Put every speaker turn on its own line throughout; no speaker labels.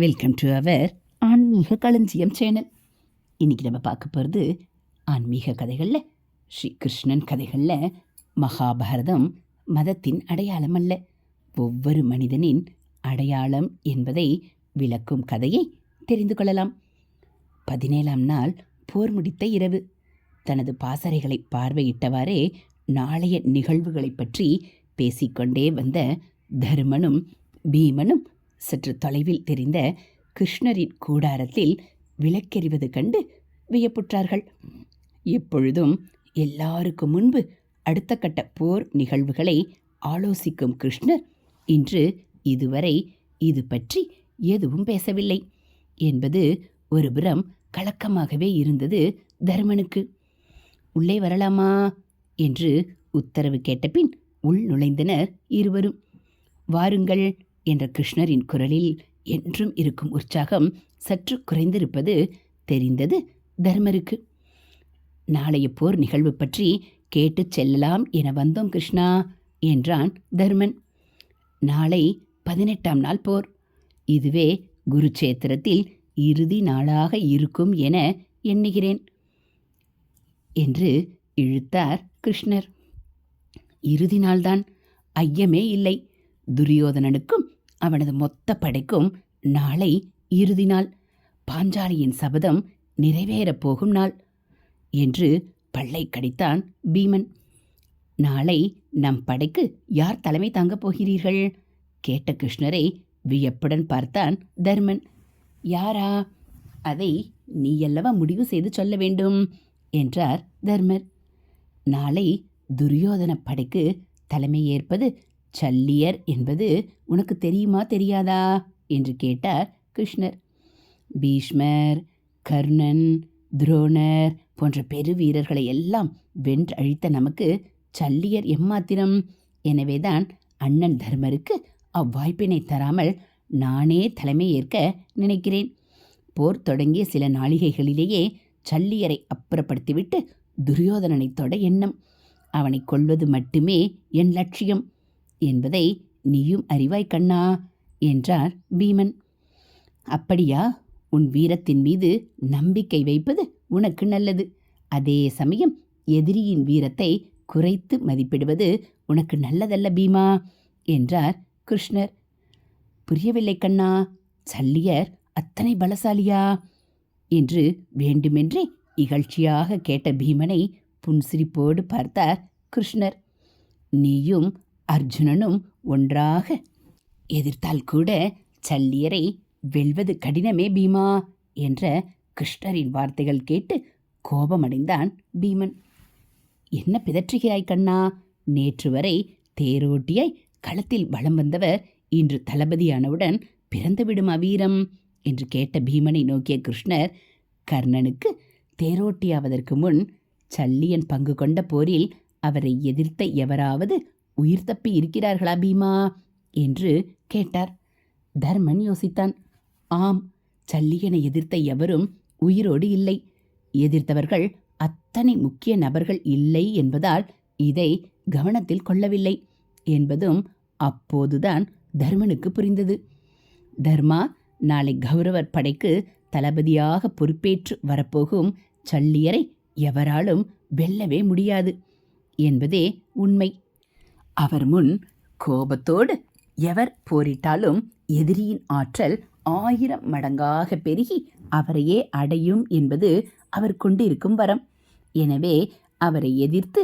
Welcome to our ஆன்மீக களஞ்சியம் channel. இன்றைக்கி நம்ம பார்க்க போகிறது ஆன்மீக கதைகளில் ஸ்ரீ கிருஷ்ணன் கதைகளில் மகாபாரதம் மதத்தின் அடையாளம் அல்ல. ஒவ்வொரு மனிதனின் அடையாளம் என்பதை விளக்கும் கதையை தெரிந்து கொள்ளலாம். பதினேழாம் நாள் போர் முடித்த இரவு. தனது பாசறைகளை பார்வையிட்டவாறே நாளைய நிகழ்வுகளைப் பற்றி பேசிக்கொண்டே வந்த தருமனும் பீமனும் சற்று தொலைவில் தெரிந்த கிருஷ்ணரின் கூடாரத்தில் விளக்கெறிவது கண்டு வியப்புற்றார்கள். எப்பொழுதும் எல்லாருக்கும் முன்பு அடுத்த கட்ட போர் நிகழ்வுகளை ஆலோசிக்கும் கிருஷ்ணர் இன்று இதுவரை இது பற்றி எதுவும் பேசவில்லை. என்பது ஒருபுறம் கலக்கமாகவே இருந்தது தர்மனுக்கு. உள்ளே வரலாமா? என்று உத்தரவு கேட்டபின் உள் நுழைந்தனர் இருவரும். வாருங்கள் என்ற கிருஷ்ணரின் குரலில் என்றும் இருக்கும் உற்சாகம் சற்று குறைந்திருப்பது தெரிந்தது தர்மருக்கு. நாளைய போர் நிகழ்வு பற்றி கேட்டுச் செல்லலாம் என வந்தோம் கிருஷ்ணா என்றான் தர்மன். நாளை பதினெட்டாம் நாள் போர். இதுவே குருச்சேத்திரத்தில் இறுதி நாளாக இருக்கும் என எண்ணுகிறேன் என்று இழுத்தார் கிருஷ்ணர். இறுதி நாள்தான். ஐயமே இல்லை. துரியோதனனுக்கும் அவனது மொத்த படைக்கும் நாளை இறுதி நாள். பாஞ்சாலியின் சபதம் நிறைவேறப் போகும் நாள் என்று பல்லை கடித்தான் பீமன். நாளை நம் படைக்கு யார் தலைமை தாங்கப் போகிறீர்கள்? கேட்ட கிருஷ்ணரை வியப்புடன் பார்த்தான் தர்மன். யாரா? அதை நீயல்லவா முடிவு செய்து சொல்ல வேண்டும் என்றார் தர்மர். நாளை துரியோதன படைக்கு தலைமை ஏற்பது சல்லியர் என்பது உனக்கு தெரியுமா தெரியாதா? என்று கேட்டார் கிருஷ்ணர். பீஷ்மர் கர்ணன் துரோணர் போன்ற பெரு வீரர்களை எல்லாம் வென்று அழித்த நமக்கு சல்லியர் எம்மாத்திரம்? எனவேதான் அண்ணன் தர்மருக்கு அவ்வாய்ப்பினை தராமல் நானே தலைமை ஏற்க நினைக்கிறேன். போர் தொடங்கிய சில நாளிகைகளிலேயே சல்லியரை அப்புறப்படுத்திவிட்டு துரியோதனனை தொட எண்ணம். அவனை கொல்வது மட்டுமே என் லட்சியம். என்பதை நீயும் அறிவாய் கண்ணா என்றார் பீமன். அப்படியா? உன் வீரத்தின் மீது நம்பிக்கை வைப்பது உனக்கு நல்லது. அதே சமயம் எதிரியின் வீரத்தை குறைத்து மதிப்பிடுவது உனக்கு நல்லதல்ல பீமா என்றார் கிருஷ்ணர். புரியவில்லை கண்ணா சல்லியர் அத்தனை பலசாலியா? என்று வேண்டுமென்றே இகழ்ச்சியாக கேட்ட பீமனை புன்சிரிப்போடு பார்த்தார் கிருஷ்ணர். நீயும் அர்ஜுனனும் ஒன்றாக எதிர்த்தால் கூட சல்லியரை வெல்வது கடினமே பீமா என்ற கிருஷ்ணரின் வார்த்தைகள் கேட்டு கோபமடைந்தான் பீமன். என்ன பிதற்றுகிறாய் கண்ணா? நேற்று வரை தேரோட்டியாய் களத்தில் வலம் வந்தவர் இன்று தளபதியானவுடன் பிறந்து விடும் வீரம்? என்று கேட்ட பீமனை நோக்கிய கிருஷ்ணர் கர்ணனுக்கு தேரோட்டியாவதற்கு முன் சல்லியன் பங்கு கொண்ட போரில் அவரை எதிர்த்த எவராவது உயிர் தப்பி இருக்கிறார்களா பீமா? என்று கேட்டார். தர்மன் யோசித்தான். ஆம் சல்லியனை எதிர்த்த எவரும் உயிரோடு இல்லை. எதிர்த்தவர்கள் அத்தனை முக்கிய நபர்கள் இல்லை என்பதால் இதை கவனத்தில் கொள்ளவில்லை என்பதும் அப்போதுதான் தர்மனுக்கு புரிந்தது. தர்மா நாளை கௌரவர் படைக்கு தளபதியாக பொறுப்பேற்று வரப்போகும் சல்லியரை எவராலும் வெல்லவே முடியாது என்பதே உண்மை. அவர் முன் கோபத்தோடு எவர் போரிட்டாலும் எதிரியின் ஆற்றல் ஆயிரம் மடங்காக பெருகி அவரையே அடையும் என்பது அவர் கொண்டிருக்கும் வரம். எனவே அவரை எதிர்த்து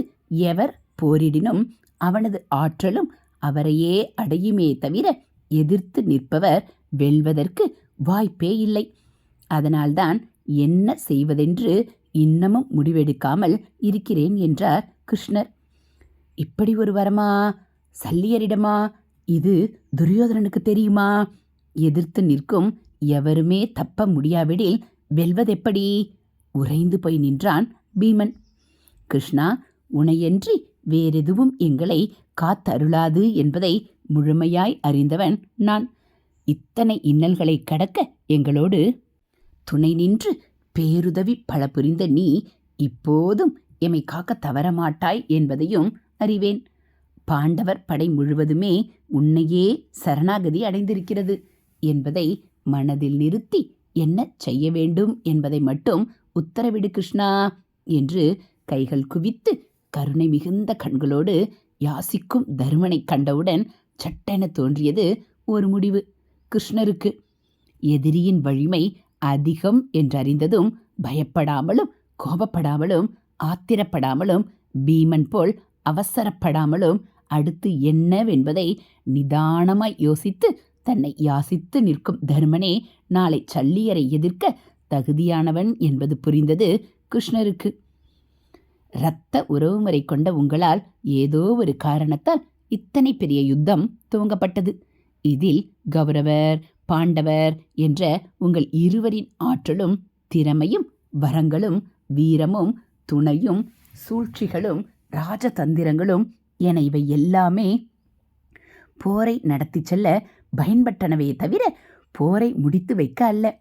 எவர் போரிடினும் அவனது ஆற்றலும் அவரையே அடையுமே தவிர எதிர்த்து நிற்பவர் வெல்வதற்கு வாய்ப்பே இல்லை. அதனால்தான் என்ன செய்வதென்று இன்னமும் முடிவெடுக்காமல் இருக்கிறேன் என்றார் கிருஷ்ணர். இப்படி ஒரு வரமா? சல்லியரிடமா? இது துரியோதனனுக்கு தெரியுமா? எதிர்த்து நிற்கும் எவருமே தப்ப முடியாவிடில் வெல்வதெப்படி? உறைந்து போய் நின்றான் பீமன். கிருஷ்ணா உனையன்றி வேறெதுவும் எங்களை காத்தருளாது என்பதை முழுமையாய் அறிந்தவன் நான். இத்தனை இன்னல்களை கடக்க எங்களோடு துணை நின்று பேருதவி பல புரிந்த நீ இப்போதும் எமை காக்க தவறமாட்டாய் என்பதையும் அறிவேன். பாண்டவர் படை முழுவதுமே உன்னையே சரணாகதி அடைந்திருக்கிறது என்பதை மனதில் நிறுத்தி என்ன செய்ய வேண்டும் என்பதை மட்டும் உத்தரவிடு கிருஷ்ணா என்று கைகள் குவித்து கருணை மிகுந்த கண்களோடு யாசிக்கும் தருமனை கண்டவுடன் சட்டென தோன்றியது ஒரு முடிவு. கிருஷ்ணருக்கு எதிரியின் வலிமை அதிகம் என்றறிந்ததும் பயப்படாமலும் கோபப்படாமலும் ஆத்திரப்படாமலும் பீமன் போல் அவசரப்படாமலும் அடுத்து என்னவென்பதை நிதானமாய் யோசித்து தன்னை யாசித்து நிற்கும் தர்மனே நாளை சல்லியரை எதிர்க்க தகுதியானவன் என்பது புரிந்தது கிருஷ்ணருக்கு. இரத்த உறவுமுறை கொண்ட உங்களால் ஏதோ ஒரு காரணத்தால் இத்தனை பெரிய யுத்தம் துவங்கப்பட்டது. இதில் கௌரவர் பாண்டவர் என்ற உங்கள் இருவரின் ஆற்றலும் திறமையும் வரங்களும் வீரமும் துணையும் சூழ்ச்சிகளும் ராஜதந்திரங்களும் என இவை எல்லாமே போரை நடத்தி செல்ல பயன்பட்டனவே தவிர போரை முடித்து வைக்க அல்ல.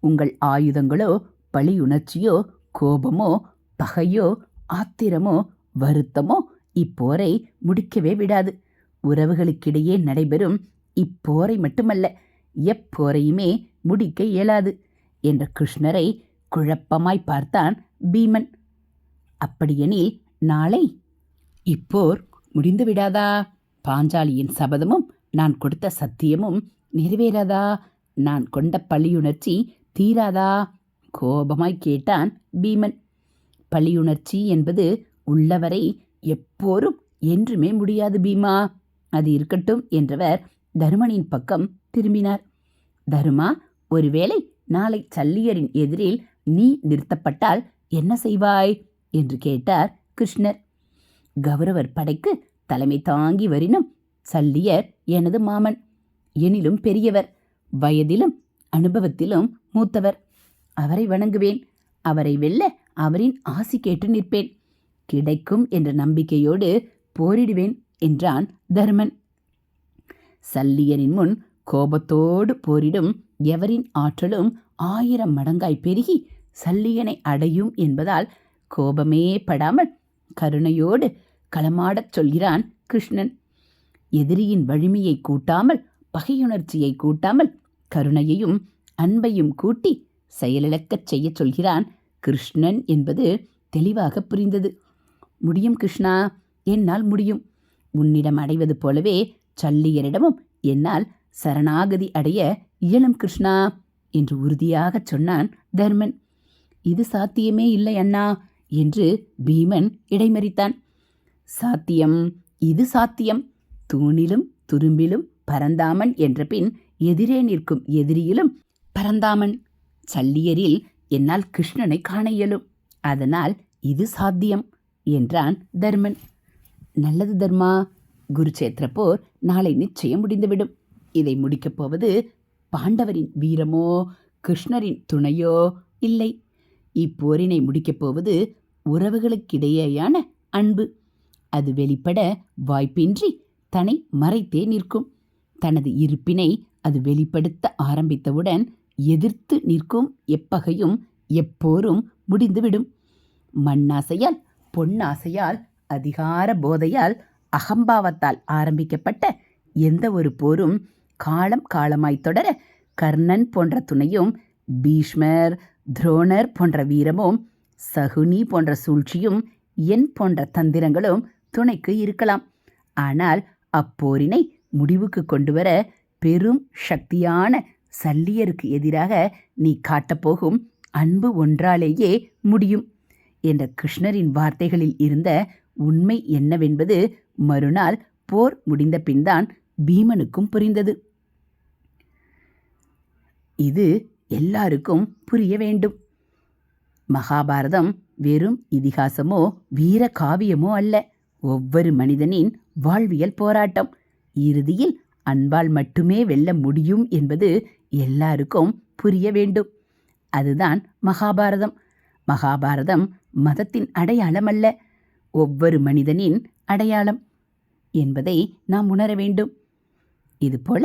உங்கள் ஆயுதங்களோ பழியுணர்ச்சியோ கோபமோ பகையோ ஆத்திரமோ வருத்தமோ இப்போரை முடிக்கவே விடாது. உறவுகளுக்கிடையே நடைபெறும் இப்போரை மட்டுமல்ல எப்போரையுமே முடிக்க இயலாது என்ற கிருஷ்ணரை குழப்பமாய் பார்த்தான் பீமன். அப்படியெனில் நாளை. இப்போர் முடிந்து விடாதா? பாஞ்சாலியின் சபதமும் நான் கொடுத்த சத்தியமும் நிறைவேறாதா? நான் கொண்ட பழியுணர்ச்சி தீராதா? கோபமாய் கேட்டான் பீமன். பழியுணர்ச்சி என்பது உள்ளவரை எப்போரும் என்றுமே முடியாது பீமா. அது இருக்கட்டும் என்றவர் தருமனின் பக்கம் திரும்பினார். தருமா ஒருவேளை நாளை சல்லியரின் எதிரில் நீ நிறுத்தப்பட்டால் என்ன செய்வாய்? என்று கேட்டார் கிருஷ்ணர். கௌரவர் படைக்கு தலைமை தாங்கி வரினும் சல்லியர் எனது மாமன். எனிலும் பெரியவர் வயதிலும் அனுபவத்திலும் மூத்தவர். அவரை வணங்குவேன். அவரை வெல்ல அவரின் ஆசி கேட்டு நிற்பேன். கிடைக்கும் என்ற நம்பிக்கையோடு போரிடுவேன் என்றான் தர்மன். சல்லியரின் முன் கோபத்தோடு போரிடும் எவரின் ஆற்றலும் ஆயிரம் மடங்காய் பெருகி சல்லியனை அடையும் என்பதால் கோபமே படாமல் கருணையோடு களமாடச் சொல்கிறான் கிருஷ்ணன். எதிரியின் வலிமையை கூட்டாமல் பகையுணர்ச்சியை கூட்டாமல் கருணையையும் அன்பையும் கூட்டி செயலிழக்கச் செய்யச் சொல்கிறான் கிருஷ்ணன் என்பது தெளிவாக புரிந்தது. முடியும் கிருஷ்ணா என்னால் முடியும். உன்னிடம் அடைவது போலவே சல்லியரிடமும் என்னால் சரணாகதி அடைய இயலும் கிருஷ்ணா என்று உறுதியாகச் சொன்னான் தர்மன். இது சாத்தியமே இல்லை அண்ணா. என்று பீமன் இடைமறித்தான். சாத்தியம் இது சாத்தியம். தூணிலும் துரும்பிலும் பரந்தாமன் என்ற பின் எதிரே நிற்கும் எதிரியிலும் பரந்தாமன். சல்லியரில் என்னால் கிருஷ்ணனை காண இயலும். அதனால் இது சாத்தியம் என்றான் தர்மன். நல்லது தர்மா குருச்சேத்திர போர் நாளை நிச்சயம் முடிந்துவிடும். இதை முடிக்கப் போவது பாண்டவரின் வீரமோ கிருஷ்ணரின் துணையோ இல்லை. இப்போரினை முடிக்கப் போவது உறவுகளுக்கிடையேயான அன்பு. அது வெளிப்பட வாய்ப்பின்றி தன்னை மறைத்தே நிற்கும். தனது இருப்பினை அது வெளிப்படுத்த ஆரம்பித்தவுடன் எதிர்த்து நிற்கும் எப்பகையும் எப்போரும் முடிந்துவிடும். மண்ணாசையால் பொன்னாசையால் அதிகார போதையால் அகம்பாவத்தால் ஆரம்பிக்கப்பட்ட எந்த ஒரு போரும் காலம் காலமாய் தொடர கர்ணன் போன்ற துணையும் பீஷ்மர் துரோணர் போன்ற வீரமும் சகுனி போன்ற சூழ்ச்சியும் என் போன்ற தந்திரங்களும் துணைக்கு இருக்கலாம். ஆனால் அப்போரினை முடிவுக்கு கொண்டுவர பெரும் சக்தியான சல்லியருக்கு எதிராக நீ காட்டப்போகும் அன்பு ஒன்றாலேயே முடியும் என்ற கிருஷ்ணரின் வார்த்தைகளில் இருந்த உண்மை என்னவென்பது மறுநாள் போர் முடிந்த பின்தான் பீமனுக்கும் புரிந்தது. இது எல்லாருக்கும் புரிய வேண்டும். மகாபாரதம் வெறும் இதிகாசமோ வீர காவியமோ அல்ல. ஒவ்வொரு மனிதனின் வாழ்வியல் போராட்டம். இறுதியில் அன்பால் மட்டுமே வெல்ல முடியும் என்பது எல்லாருக்கும் புரிய வேண்டும். அதுதான் மகாபாரதம். மகாபாரதம் மதத்தின் அடையாளம் அல்ல. ஒவ்வொரு மனிதனின் அடையாளம் என்பதை நாம் உணர வேண்டும். இதுபோல